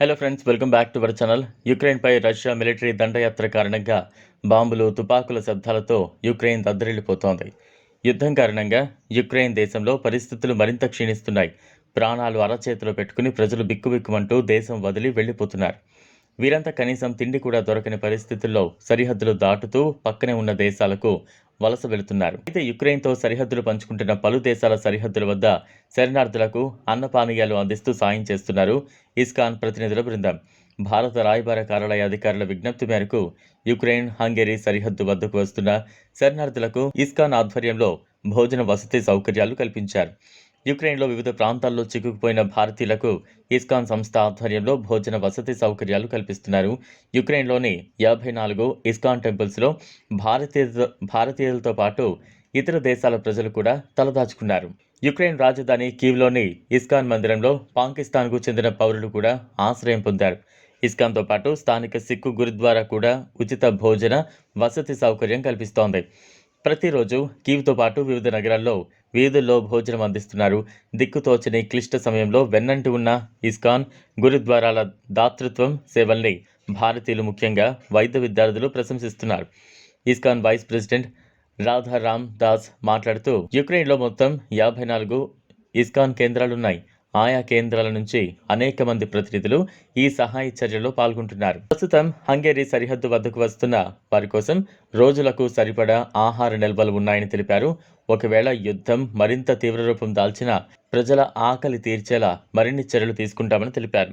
Hello friends welcome back to our channel యుక్రెయిన్పై Russia military దండయాత్ర కారణంగా బాంబులు తుపాకుల శబ్దాలతో యుక్రెయిన్ దద్దరిల్లిపోతోంది యుద్ధం కారణంగా యుక్రెయిన్ దేశంలో పరిస్థితులు మరింత క్షీణిస్తున్నాయి. ప్రాణాలు అరచేతిలో పెట్టుకుని ప్రజలు బిక్కుబిక్కుమంటూ దేశం వదిలి వెళ్ళిపోతున్నారు. వీరంతా కనీసం తిండి కూడా దొరకని పరిస్థితుల్లో సరిహద్దులు దాటుతూ పక్కనే ఉన్న దేశాలకు వలస వెళుతున్నారు. అయితే యుక్రెయిన్తో సరిహద్దులు పంచుకుంటున్న పలు దేశాల సరిహద్దుల వద్ద శరణార్థులకు అన్నపానీయాలు అందిస్తూ సాయం చేస్తున్నారు ఇస్కాన్ ప్రతినిధుల బృందం. భారత రాయబార కార్యాలయ అధికారుల విజ్ఞప్తి మేరకు యుక్రెయిన్ హంగేరీ సరిహద్దు వద్దకు వస్తున్న శరణార్థులకు ఇస్కాన్ ఆధ్వర్యంలో భోజన వసతి సౌకర్యాలు కల్పించారు. యుక్రెయిన్లో వివిధ ప్రాంతాల్లో చిక్కుకుపోయిన భారతీయులకు ఇస్కాన్ సంస్థ ఆధ్వర్యంలో భోజన వసతి సౌకర్యాలు కల్పిస్తున్నారు. యుక్రెయిన్లోని యాభై నాలుగు ఇస్కాన్ టెంపుల్స్లో భారతీయ భారతీయులతో పాటు ఇతర దేశాల ప్రజలు కూడా తలదాచుకున్నారు. యుక్రెయిన్ రాజధాని కీవ్లోని ఇస్కాన్ మందిరంలో పాకిస్తాన్కు చెందిన పౌరులు కూడా ఆశ్రయం పొందారు. ఇస్కాన్తో పాటు స్థానిక సిక్కు గురుద్వారా కూడా ఉచిత భోజన వసతి సౌకర్యం కల్పిస్తోంది. ప్రతిరోజు కీవ్తో పాటు వివిధ నగరాల్లో వీధుల్లో భోజనం అందిస్తున్నారు. దిక్కుతోచని క్లిష్ట సమయంలో వెన్నంటి ఉన్న ఇస్కాన్ గురుద్వారాల దాతృత్వం సేవల్ని భారతీయులు ముఖ్యంగా వైద్య విద్యార్థులు ప్రశంసిస్తున్నారు. ISKCON vice president Radharam Das మాట్లాడుతూ యుక్రెయిన్లో మొత్తం యాభై నాలుగు ఇస్కాన్ కేంద్రాలున్నాయి. ఆయా కేంద్రాల నుంచి అనేక మంది ప్రతినిధులు ఈ సహాయ చర్యలో పాల్గొంటున్నారు. ప్రస్తుతం హంగేరీ సరిహద్దు వద్దకు వస్తున్న వారి కోసం రోజులకు సరిపడా ఆహార నిల్వలు ఉన్నాయని తెలిపారు. ఒకవేళ యుద్ధం మరింత తీవ్ర రూపం దాల్చిన ప్రజల ఆకలి తీర్చేలా మరిన్ని చర్యలు తీసుకుంటామని తెలిపారు.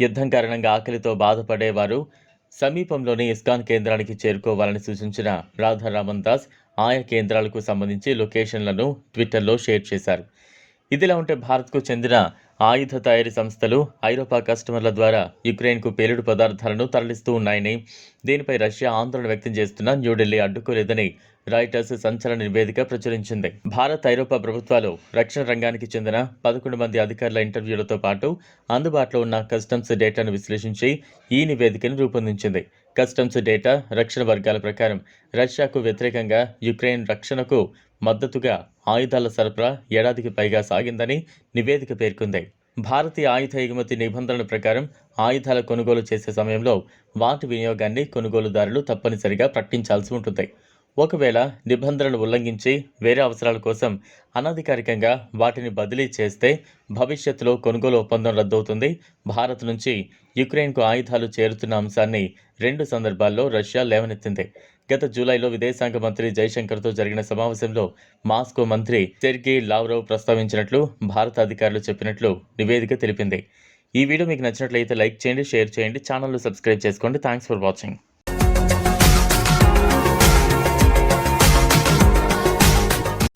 యుద్ధం కారణంగా ఆకలితో బాధపడేవారు సమీపంలోని ఇస్కాన్ కేంద్రానికి చేరుకోవాలని సూచించిన రాధారామన్ దాస్ ఆయా కేంద్రాలకు సంబంధించి లొకేషన్లను ట్విట్టర్లో షేర్ చేశారు. ఇదిలా ఉంటే భారత్కు చెందిన ఆయుధ తయారీ సంస్థలు ఐరోపా కస్టమర్ల ద్వారా యుక్రెయిన్కు పేలుడు పదార్థాలను తరలిస్తూ ఉన్నాయని దీనిపై రష్యా ఆందోళన వ్యక్తం చేస్తున్న న్యూఢిల్లీ అడ్డుకోలేదని రాయిటర్స్ సంచలన నివేదిక ప్రచురించింది. భారత్ ఐరోపా ప్రభుత్వాలు రక్షణ రంగానికి చెందిన పదకొండు మంది అధికారుల ఇంటర్వ్యూలతో పాటు అందుబాటులో ఉన్న కస్టమ్స్ డేటాను విశ్లేషించి ఈ నివేదికను రూపొందించింది. కస్టమ్స్ డేటా రక్షణ వర్గాల ప్రకారం రష్యాకు వ్యతిరేకంగా యుక్రెయిన్ రక్షణకు మద్దతుగా ఆయుధాల సరఫరా ఏడాదికి పైగా సాగిందని నివేదిక పేర్కొంది. భారతీయ ఆయుధ ఎగుమతి నిబంధనల ప్రకారం ఆయుధాల కొనుగోలు చేసే సమయంలో వాటి వినియోగాన్ని కొనుగోలుదారులు తప్పనిసరిగా ప్రకటించాల్సి ఉంటుంది. ఒకవేళ నిబంధనలు ఉల్లంఘించి వేరే అవసరాల కోసం అనధికారికంగా వాటిని బదిలీ చేస్తే భవిష్యత్తులో కొనుగోలు ఒప్పందం రద్దవుతుంది. భారత్ నుంచి యుక్రెయిన్కు ఆయుధాలు చేరుతున్న అంశాన్ని రెండు సందర్భాల్లో రష్యా లేవనెత్తింది. గత జూలైలో విదేశాంగ మంత్రి జైశంకర్తో జరిగిన సమావేశంలో మాస్కో మంత్రి సెర్గీ లావ్రవ్ ప్రస్తావించినట్లు భారత అధికారులు చెప్పినట్లు నివేదిక తెలిపింది. ఈ వీడియో మీకు నచ్చినట్లయితే లైక్ చేయండి షేర్ చేయండి ఛానల్ను సబ్స్క్రైబ్ చేసుకోండి. Thanks for watching.